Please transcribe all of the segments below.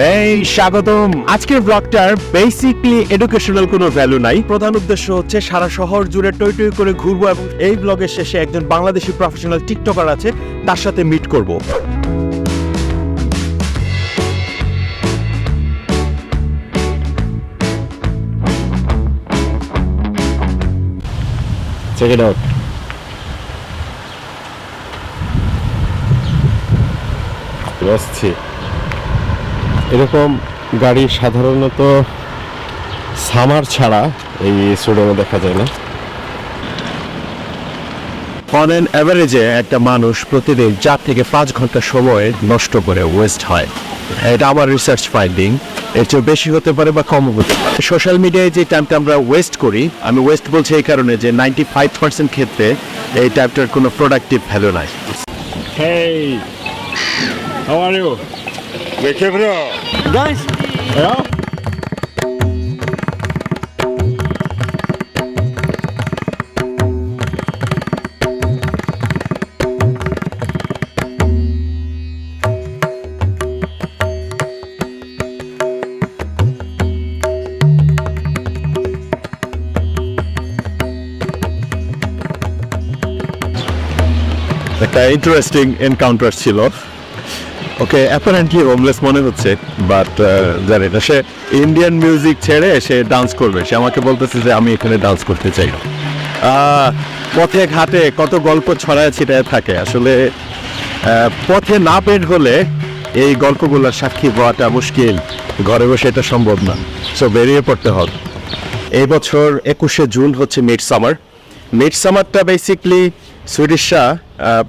এই, স্বাগতম। আজকের ব্লগটার বেসিকলি এডুকেশনাল কোনো ভ্যালু নাই। প্রধান উদ্দেশ্য হচ্ছে সারা শহর জুড়ে টই টই করে ঘুরবো এবং এই ব্লগের শেষে একজন বাংলাদেশি প্রফেশনাল টিকটকার আছে, তার সাথে মিট করব। চেক ইট আউট বসছি এরকম গাড়ি সাধারণত সামার ছাড়া এই স্টুডিয়ামে দেখা যায় না। অন অ্যান অ্যাভারেজে একটা মানুষ প্রতিদিন চার থেকে পাঁচ ঘণ্টা সময় নষ্ট করে ওয়েস্ট হয়। এটা আমার রিসার্চ ফাইন্ডিং এর চেয়ে বেশি হতে পারে বা কম হতে পারে। সোশ্যাল মিডিয়ায় যে টাইমটা আমরা ওয়েস্ট করি আমি ওয়েস্ট বলছি এই কারণে যে নাইনটি ফাইভ পার্সেন্ট ক্ষেত্রে এই টাইপটার কোনো প্রোডাক্টিভ ভ্যালু নাই। Hey, how are you? দেখে ব্রো Guys, yeah? একটা ইন্টারেস্টিং এনকাউন্টার ছিল ওকে অ্যাপারেন্টলি হোমলেস মনে হচ্ছে বাট জানি না। সে ইন্ডিয়ান মিউজিক ছেড়ে সে ডান্স করবে। সে আমাকে বলতেছে যে আমি এখানে ডান্স করতে চাই পথে ঘাটে কত গল্প ছড়ায় ছিটায় থাকে। আসলে পথে না বের হলে এই গল্পগুলোর সাক্ষী হওয়াটা মুশকিল। ঘরে বসে এটা সম্ভব না। সো বেরিয়ে পড়তে হবে। এই বছর একুশে জুন হচ্ছে মিড সামার মিড সামারটা বেসিকলি সুইডিশরা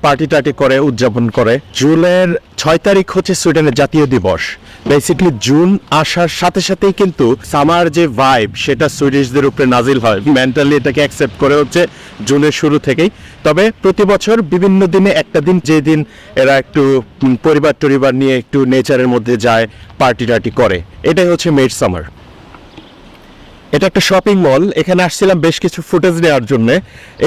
পার্টি টার্টি করে, উদযাপন করে। জুনের ছয় তারিখ হচ্ছে সুইডেনের জাতীয় দিবস। বেসিকলি জুন আসার সাথে সাথেই কিন্তু সামার যে ভাইব সেটা সুইডিশদের উপরে নাজিল হয়। মেন্টালি এটাকে অ্যাকসেপ্ট করে হচ্ছে জুনের শুরু থেকেই। তবে প্রতি বছর বিভিন্ন দিনে একটা দিন, যে দিন এরা একটু পরিবার টরিবার নিয়ে একটু নেচারের মধ্যে যায় পার্টি টার্টি করে। এটাই হচ্ছে মিড সামার এটা একটা শপিং মল এখানে আসছিলাম বেশ কিছু ফুটেজ নেওয়ার জন্য।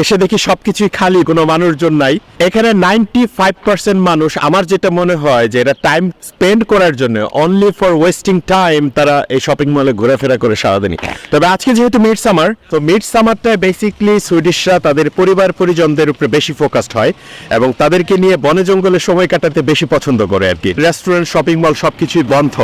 এসে দেখি সবকিছুই খালি, কোনো মানুষজন নাই। এখানে নাইনটি ফাইভ পার্সেন্ট মানুষ, আমার যেটা মনে হয় যে এটা টাইম স্পেন্ড করার জন্য অনলি ফর ওয়েস্টিং টাইম তারা এই শপিং মলে ঘোরাফেরা করে সারাদিনই তবে আজকে যেহেতু মিড সামার তো মিড সামারটায় বেসিকলি সুইডিশরা তাদের পরিবার পরিজনদের উপরে বেশি ফোকাসড হয় এবং তাদেরকে নিয়ে বনে জঙ্গলে সময় কাটাতে বেশি পছন্দ করে আর কি। রেস্টুরেন্ট শপিং মল সবকিছুই বন্ধ।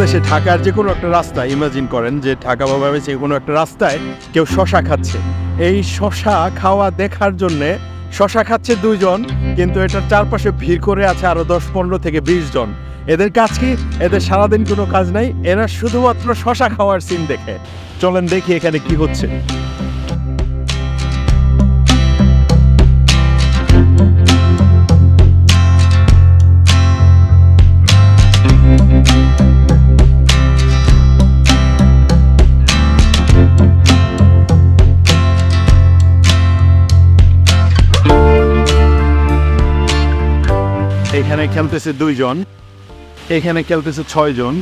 বাংলাদেশে ঢাকার যে কোনো একটা রাস্তা ইমাজিন করেন যে ঢাকা বা যে কোনো একটা রাস্তায় কেউ শশা খাচ্ছে। এই শশা খাওয়া দেখার জন্যে শশা খাচ্ছে দুইজন, কিন্তু এটার চারপাশে ভিড় করে আছে আরও দশ, পনেরো থেকে বিশ জন। এদের কাজ কি? এদের সারাদিন কোনো কাজ নাই, এরা শুধুমাত্র শশা খাওয়ার সিন দেখে। চলেন দেখি এখানে কি হচ্ছে। এখানে খেলতেছে দুইজন, এখানে খেলতেছে ছয়জন।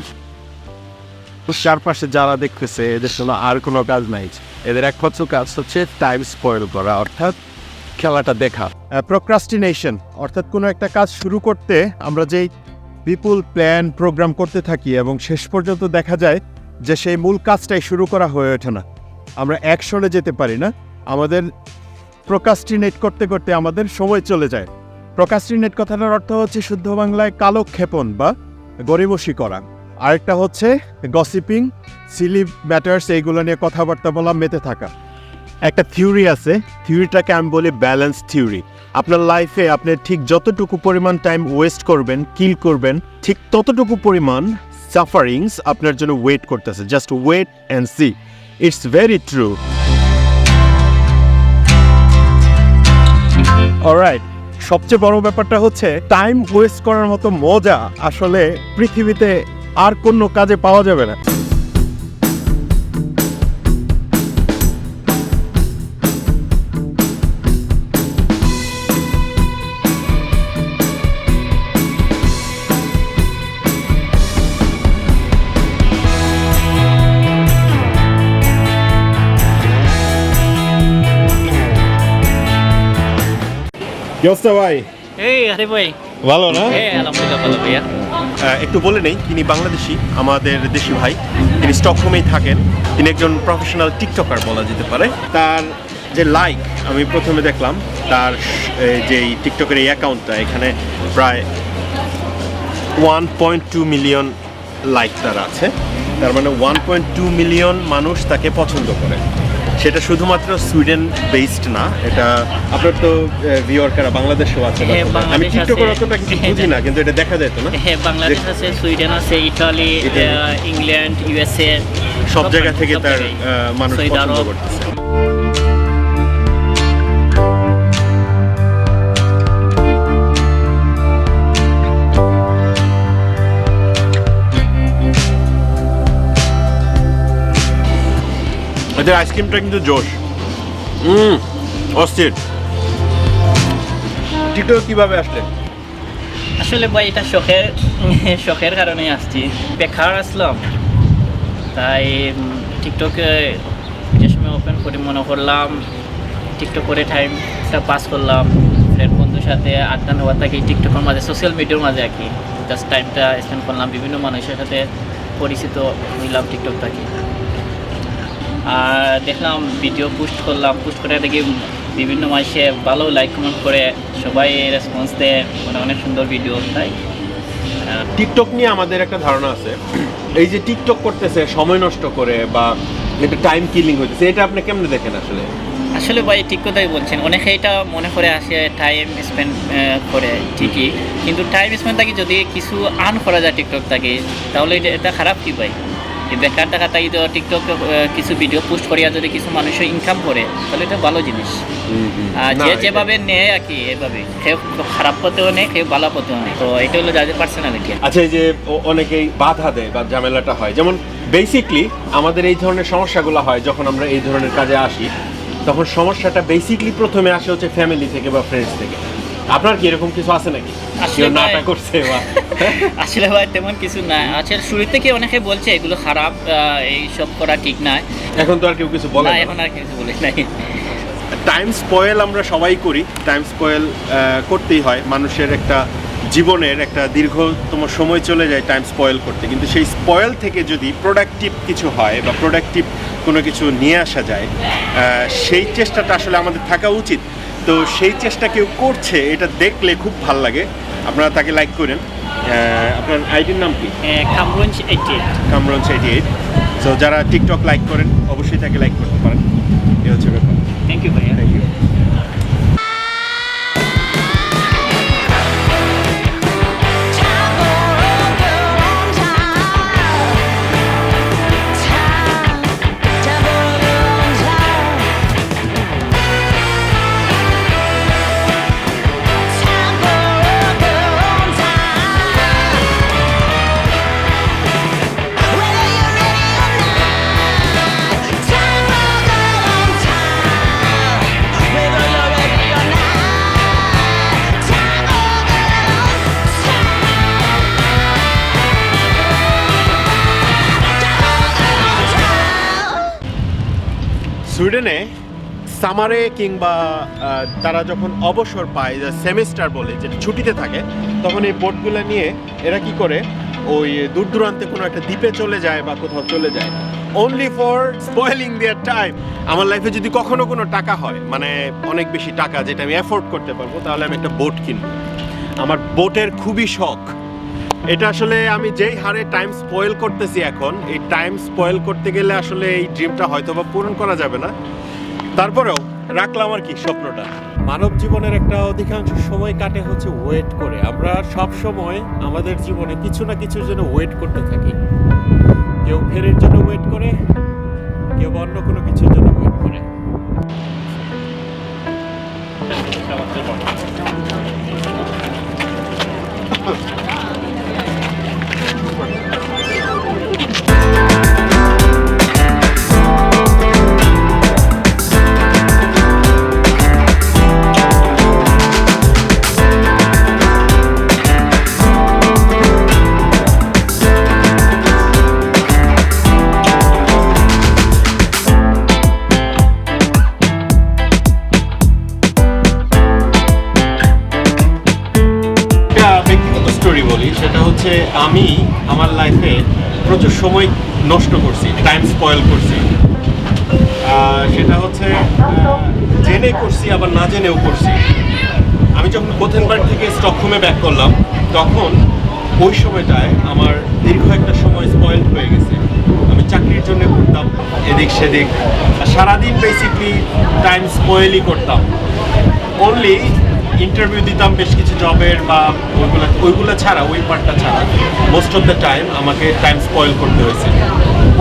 চারপাশে যারা দেখতেছে, এদের জন্য আর কোনো কাজ নাই। এদের একমাত্র কাজ হচ্ছে টাইম স্পয়েল করা, অর্থাৎ খেলাটা দেখা। প্রোক্রাস্টিনেশন অর্থাৎ কোনো একটা কাজ শুরু করতে আমরা যেই বিপুল প্ল্যান প্রোগ্রাম করতে থাকি এবং শেষ পর্যন্ত দেখা যায় যে সেই মূল কাজটাই শুরু করা হয়ে ওঠে না। আমরা অ্যাকশনে যেতে পারি না। আমাদের প্রোকাস্টিনেট করতে করতে আমাদের সময় চলে যায়। প্রোকাস্টিনেট কথাটার অর্থ হচ্ছে শুদ্ধ বাংলায় কালক্ষেপণ বা গরিবসী করা। আরেকটা হচ্ছে গসিপিং সিলি ম্যাটার্স এইগুলো নিয়ে কথাবার্তা বলা, মেতে থাকা। একটা থিওরি আছে থিওরিটাকে আমি বলি ব্যালেন্স থিওরি আপনার লাইফে আপনি ঠিক যতটুকু পরিমাণ টাইম ওয়েস্ট করবেন কিল করবেন, ঠিক ততটুকু পরিমাণ সাফারিংস আপনার জন্য ওয়েট করতেছে। Just wait and see it's very true alright সবচেয়ে বড় ব্যাপারটা হচ্ছে টাইম ওয়েস্ট করার মতো মজা আসলে পৃথিবীতে আর কোনো কাজে পাওয়া যাবে না। কি অবস্থা ভাই? এই আরে ভাই। ভালো না? হ্যাঁ আলহামদুলিল্লাহ ভালো ভাইয়া। একটু বলে নেই তিনি বাংলাদেশি আমাদের দেশি ভাই। তিনি স্টকহোমেই থাকেন। তিনি একজন প্রফেশনাল টিকটকার বলা যেতে পারে। তার যে লাইক আমি প্রথমে দেখলাম তার যে টিকটকের এই অ্যাকাউন্টটা এখানে প্রায় one point two million like তার আছে। তার মানে ওয়ান পয়েন্ট টু মিলিয়ন মানুষ তাকে পছন্দ করে। সেটা শুধুমাত্র সুইডেন বেসড না এটা আপনার তো ভিওর কারা বাংলাদেশেও আছে হ্যাঁ, আমি বাংলাদেশ টিকটকের। অতটা কিছু বুঝি না কিন্তু এটা দেখা যায় তো না হ্যাঁ বাংলাদেশ আছে সুইডেন আছে ইটালি। ইংল্যান্ড ইউএসএ সব জায়গা থেকে তার মানুষ পছন্দ। করতেছে এদের আইসক্রিমটা কিন্তু জোশ। হুম অস্থির। টিকটক কীভাবে আসলেন আসলে ভাই এটা শখের শখের কারণে আসছি। বেকার আসলাম। তাই টিকটকে যে সময় ওপেন করে মনে করলাম টিকটক করে টাইমটা পাস করলাম। ফ্রেন্ড বন্ধুর সাথে আড্ডা নেওয়া থাকি টিকটকের মাঝে সোশ্যাল মিডিয়ার মাঝে আর কি। জাস্ট টাইমটা স্পেন্ড করলাম বিভিন্ন মানুষের সাথে পরিচিত হইলাম টিকটক থাকি। আর দেখলাম ভিডিও পোস্ট করলাম পোস্ট করে দেখি বিভিন্ন মানুষে ভালো লাইক কমেন্ট করে সবাই রেসপন্স দেয়। মানে অনেক সুন্দর ভিডিও তাই? টিকটক নিয়ে আমাদের একটা ধারণা আছে। এই যে টিকটক করতেছে সময় নষ্ট করে বা একটা টাইম কিলিং হইতেছে এটা আপনি কেমনে দেখেন আসলে? আসলে ভাই ঠিক কথাই বলছেন। অনেকে এটা মনে করে আসে টাইম স্পেন্ড করে ঠিকই। কিন্তু টাইম স্পেন্ড থাকি যদি কিছু আর্ন করা যায় টিকটক থাকে তাহলে এটা এটা খারাপ কি ভাই? বেকার টাকা তাই তো টিকটক কিছু ভিডিও পোস্ট করিয়া যদি কিছু মানুষের ইনকাম করে তাহলে এটা ভালো জিনিস। আর যে যেভাবে নেয় আর কি এভাবে। কেউ খারাপ পথেও নেই কেউ ভালো পথেও নেই তো এটা হলো যাদের পার্সোনালিটি আচ্ছা এই যে অনেকেই বাধা দেয় বা ঝামেলাটা হয়। যেমন বেসিকলি আমাদের এই ধরনের সমস্যাগুলো হয় যখন আমরা এই ধরনের কাজে আসি তখন সমস্যাটা বেসিকলি প্রথমে আসে হচ্ছে ফ্যামিলি থেকে বা ফ্রেন্ডস থেকে। আপনার কি এরকম কিছু আছে নাকি? আসলে কেউ নাটা ভাই- করছে বা আসলে ভাই তেমন কিছু না আচ্ছা শুরু থেকে অনেকে বলছে এগুলো খারাপ এই সব করা ঠিক নয়। এখন তো আর কেউ কিছু বলে না না। এখন আর কিছু বলে নাই। টাইম স্পয়েল আমরা সবাই করি। টাইম স্পয়েল করতেই হয়। মানুষের একটা জীবনের একটা দীর্ঘতম সময় চলে যায় টাইম স্পয়েল করতে। কিন্তু সেই স্পয়েল থেকে যদি প্রোডাক্টিভ কিছু হয় বা প্রোডাক্টিভ কোনো কিছু নিয়ে আসা যায় আহ, সেই চেষ্টাটা আসলে আমাদের থাকা উচিত। তো সেই চেষ্টা কেউ করছে এটা দেখলে খুব ভালো লাগে। আপনারা তাকে লাইক করেন। আপনার আইডির নাম কি? Kamranj eighty eight Kamranj eighty eight so যারা টিকটক লাইক করেন অবশ্যই তাকে লাইক করতে পারেন। এ হচ্ছে ব্যাপার। থ্যাংক ইউ ভাইয়া। সুইডেনে সামারে কিংবা তারা যখন অবসর পায় সেমিস্টার বলে, যেটা ছুটিতে থাকে, তখন এই বোটগুলো নিয়ে এরা কি করে? ওই দূর দূরান্তে কোনো একটা দ্বীপে চলে যায় বা কোথাও চলে যায়। Only for spoiling their time আমার লাইফে যদি কখনো কোনো টাকা হয় মানে অনেক বেশি টাকা যেটা আমি অ্যাফোর্ড করতে পারব, তাহলে আমি একটা বোট কিনবো। আমার বোটের খুবই শখ। এটা আসলে আমি যেই হারে টাইম স্পয়েল করতেছি এখন, এই টাইম স্পয়েল করতে গেলে আসলে এই ড্রিমটা হয়তো বা পূরণ করা যাবে না। তারপরেও রাখলাম আর কি স্বপ্নটা। মানব জীবনের একটা অধিকাংশ সময় কাটে হচ্ছে ওয়েট করে। আমরা সব সময় আমাদের জীবনে কিছু না কিছুর জন্য ওয়েট করতে থাকি। কেউ ফেরের জন্য ওয়েট করে, কেউ অন্য কোনো কিছুর জন্য ওয়েট করে। আমি আমার লাইফে প্রচুর সময় নষ্ট করছি টাইম স্পয়েল করছি। সেটা হচ্ছে জেনে করছি, আবার না জেনেও করছি। আমি যখন কোথেনবার্গ থেকে স্টকহোমে ব্যাক করলাম, তখন ওই সময়টায় আমার দীর্ঘ একটা সময় স্পয়েল হয়ে গেছে। আমি চাকরির জন্য করতাম এদিক সেদিক। সারাদিন বেসিকলি টাইম স্পয়েলই করতাম। অনলি ইন্টারভিউ দিতাম বেশ কিছু জবের বা ওইগুলো ওইগুলো ছাড়া, ওই পার্টটা ছাড়া। মোস্ট অফ দ্য টাইম আমাকে টাইম স্পয়েল করতে হয়েছে।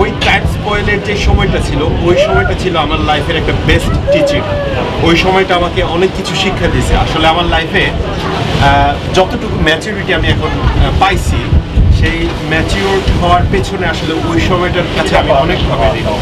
ওই টাইম স্পয়েলের যে সময়টা ছিল, ওই সময়টা ছিল আমার লাইফের একটা বেস্ট টিচিং ওই সময়টা আমাকে অনেক কিছু শিক্ষা দিয়েছে। আসলে আমার লাইফে যতটুকু ম্যাচুরিটি আমি এখন পাইছি, সেই ম্যাচিওর হওয়ার পেছনে আসলে ওই সময়টার কাছে আমি অনেকভাবে ঋণী